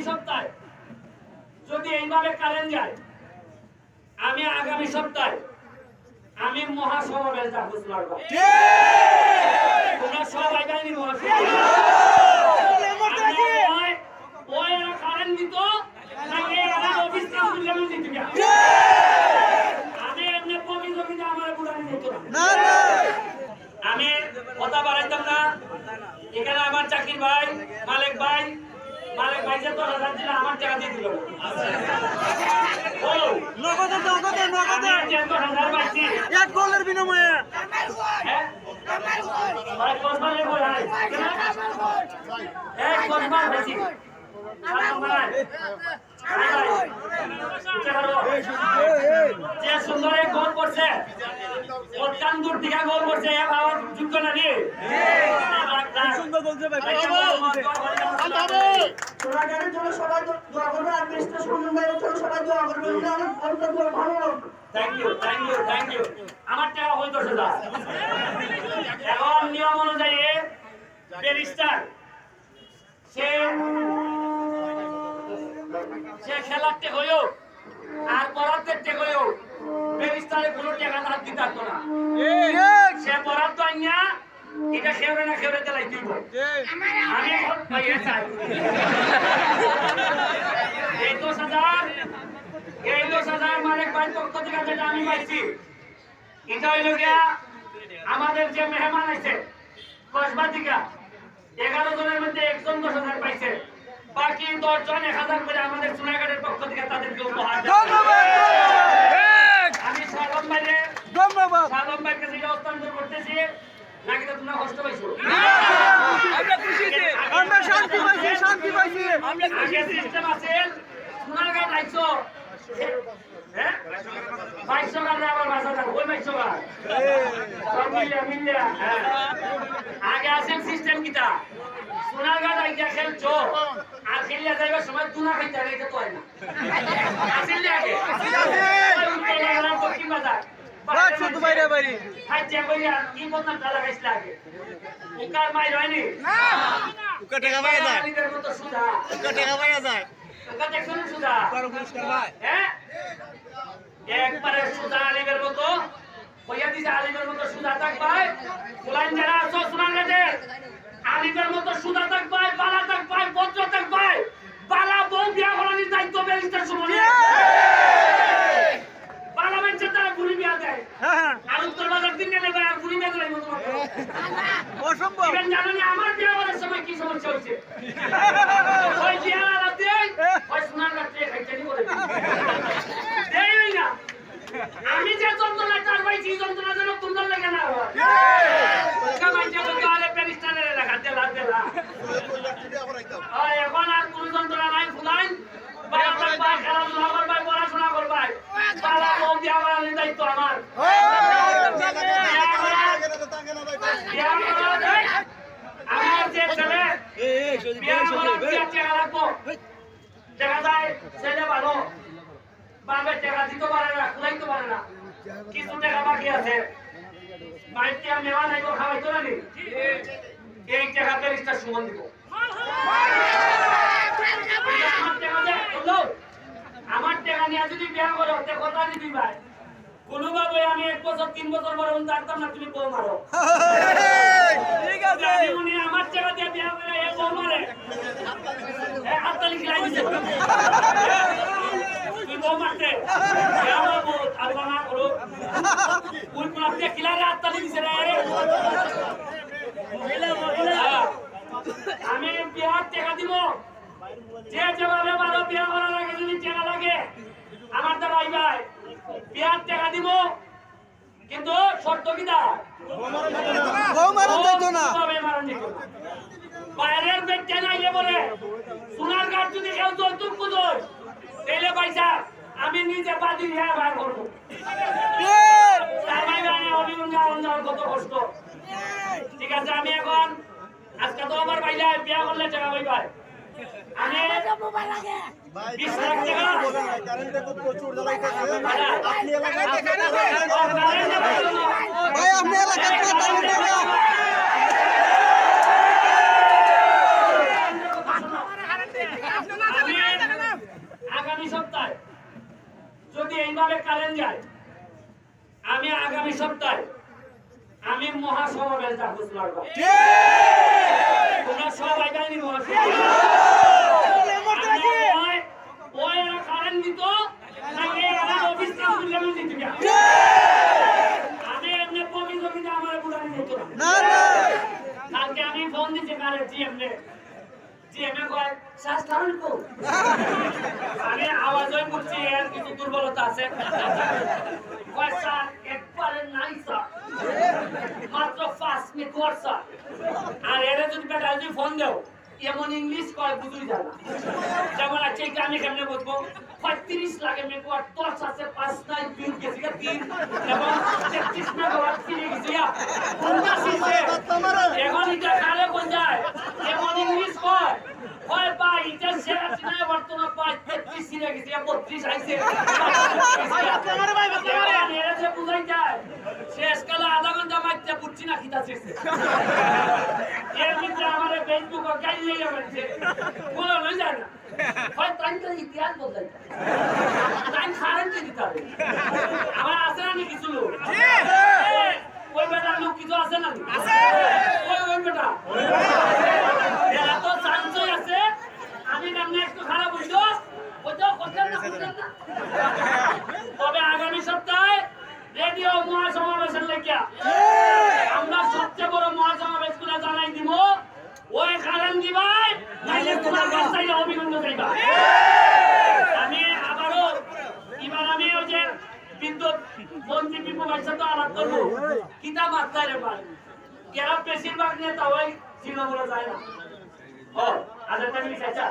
আগামী সপ্তাহে যদি এইভাবে কারেন্ট যায় আমি আগামী সপ্তাহে আমি মহাসমাবেশ ডাকবো সোনার তোমরা সব আইবাইনি মহাসমাবেশ। ওই কারেন্ট দিত আমি কথা বাড়াইতাম না। এখানে আমার চাকরির ভাই ভাই মালিক ভাই হাজার দিল আমার টাকা দিয়ে দিল। নগদে নগদে নগদে। যে দশ হাজার পাইছি এক গোলের বিনিময়ে। হ্যাঁ? এক কসবার আমার গেলো। যে সুন্দর এক গোল করছে অত্যন্ত দূর থেকে গোল করছে এ বাবা যোগ্য না রে সুন্দর বলছে ভাই চোরাগাড়ির জন্য সবাই দোয়া করবেন আর দেশটা সুন্দরের জন্য সবাই দোয়া করবেন অনেক অনেক দোয়া ভালো thank you thank you thank you আমার টাকা হইতো সেটা। এখন নিয়ম অনুযায়ী ব্যারিস্টার সে সে খেলার টেক হইও আর পড়াতে টেক হইও ব্যারিস্টারে কোনো টাকা হাত দিতে পারতো না। সে তো আইনা এটা খেয়ে না খেয়ে দিলাই দিব আমি এখন পাইয়ে চাই। এই দশ হাজার এই দশ হাজার মালিক ভাই পক্ষ থেকে যেটা আমি পাইছি এটা হইল গিয়া আমাদের যে মেহমান আছে কসবাতিকা এগারো জনের মধ্যে একজন দশ হাজার পাইছে। বাকি দশ জন এক হাজার করে আমাদের থেকে তাদেরকে উপহার। আমি সালম ভাইরে ধন্যবাদ। সালম ভাইকে হস্তান্তর করতেছি। নাকি তো তোমরা কষ্ট পাইছো? আমরা শান্তি পাইছি শান্তি পাইছি। আগে সিস্টেম আছে। সোনারগাঁও আইছো হ্যাঁ বাইশশো গাড়ি আবার বাসা যাব ওই বাইশশো গাড়ি সব মিলিয়া মিলিয়া। হ্যাঁ। সিস্টেম কিটা সোনারগাঁও আইয়া খেলছো আর খেলিয়া যাইবার সময় তুনা খাইতে হবে এটা তো হয় না? আসেন না আগে? দক্ষিণ বাজার? হ্যাঁ একবারে সুধা আলিমের মতো কইয়া দিছে আলিমের মতো সুধা থাক ভাই যারা আছো সোনার কাছে আলিমের মতো সুদা থাকবে ভাই বালা থাক ভাই বজ্র থাক ভাই বালা বউ বিয়া করার দায়িত্ব ব্যারিস্টার সুমন বালা মানুষের তারা বুড়ি বিয়া দেয় হ্যাঁ আর উত্তর বাজার দিন গেলে ভাই আর বুড়ি বিয়া দেয় মতো অসম্ভব ইভেন জানো না আমার বিয়া করার সময় কি সমস্যা হচ্ছে ওই বিয়া আলাদা দেয় ওই সোনার কাছে খাইতে নি করে দেয় ওই না আমি যে যন্ত্রণা চার পাইছি এই যন্ত্রণা যেন তোমরা লেগে না হয় কামাইতে বলতে আরে প্যারিস্টানের এলাকা দেলা দেলা ওই এখন আর কোন যন্ত্রণা নাই ফুলাই বাবা থাকবাই খেলাধুলা করবাই পড়াশোনা করবাই বাবা বউ বিয়া করার দায়িত্ব আমার বিয়া করার বিয়া করার আমার যে ছেলে বিয়া করার বিয়া টাকা লাগবো। দেখা যায় ছেলে ভালো। বাপের টাকা দিতে পারে না খুলাইতে পারে না। কিছু টাকা বাকি আছে। বাইকটা মেওয়া নাইব খাওয়াইতো না নি এই টাকা প্যারিসটা সমান দিব। আমার টাকা নিয়ে যদি বিয়া করো তে কথা দিবি ভাই। কোনোভাবে আমি এক বছর তিন বছর পরে জানতাম না তুমি বউ মারো ঠিক আছে আমি উনি আমার টাকা দিয়ে বিয়া করে এ বউ মারে এ হাততালি খিলাই দিছে তুই বউ মারতে এ আমার বউ আর বানা করো উই কোন আপনি খিলারে হাততালি দিছে রে হ্যাঁ। আমি বিয়ার টাকা দিব যে ভালো বিয়া করার আগে লাগে আমার দ্বারা আইবাই বিয়ার টাকা দিব কিন্তু শর্ত কি দা দেখতো না বাইরের বেটে না ইয়ে বলে? সোনার গাছ যদি কেউ যৌতুক পুজোয় তাইলে পয়সা আমি নিজে বাদি হ্যাঁ ভাই করব। তার ভাই ভাই অভিনন্দন অঞ্জন কত কষ্ট। ঠিক আছে আমি এখন আজকে তো আমার ভাই যায় বিয়া করলে টাকা ভাই ভাই আমি বিশ লাখ টাকা। ভাই আপনি এলাকায় কত টাকা? আমি কারেন্ট যায়। আমি আগামী সপ্তাহে আমি মহাসমাবেশ তোমার বাড়ি। তোমরা সবাই জানি মহাসমাবেশ আমি ওই- ওই এরা কারেন্ট দিত নাকি এরা অফিস কাম করলে আমি দিতে গিয়া। আমি এমনি কমি জমিতে আমার বুড়ানি যেত না না না কালকে আমি ফোন দিচ্ছি কারে জিএম রে আমি আওয়াজ করছি এর কিছু দুর্বলতা আছে? মাত্র পাঁচ মিনিট কর আর এরা যদি বেটা যদি ফোন দেও, এমন ইংলিশ কয়, বুঝুই যায় যেমন আছে আমি কেমনে বুঝব? পঁয়ত্রিশ লাগে মেয়ে কোয়ার আছে, পাঁচ নাই তিন গেছি, তিন। এবং তেত্রিশ কোয়ার তিনে গেছি হিসে এখন এটা কালে কোন যায় এমন ইংলিশ কয় কয় বা এটা সেরা বর্তমান পাঁচ তেত্রিশ ছিঁড়ে গেছে? বত্রিশ আইছে। এবার এরা যে বুঝাই যায় শেষ কালে আধা ঘণ্টা মাইতে বুঝছি না খিতা শেষে এর ভিতরে আমার ফেসবুক গাই লেগে লই যায় না। হয় তাই তো ইতিহাস বদলাই তাই খারাপ দিতে হবে। আমার আছে না কিছু লোক ওই বেটার লোক কিছু আছে না আছে ওই ওই বেটা এরা তো চান্সই আছে আমি কেমনে একটু খারাপ হইল ওইটাও করতেন না করতেন না তবে আগামী সপ্তাহে রেডিও মহাসমাবেশের লেখিয়া আমরা সবচেয়ে বড় মহাসমাবেশগুলা জানাই দিব ওই কারণ দিবাই নাইলে তোমার কাছ থেকে অভিনন্দন চাইবা আমি আবারও এবার আমি ওই যে বিদ্যুৎ মন্ত্রী পিপু ভাইয়ের সাথে আলাপ করব কিতাব মাত্রায় রে পারে এরা বেশিরভাগ নেতা ওই তৃণমূলে যায় না ও আচ্ছা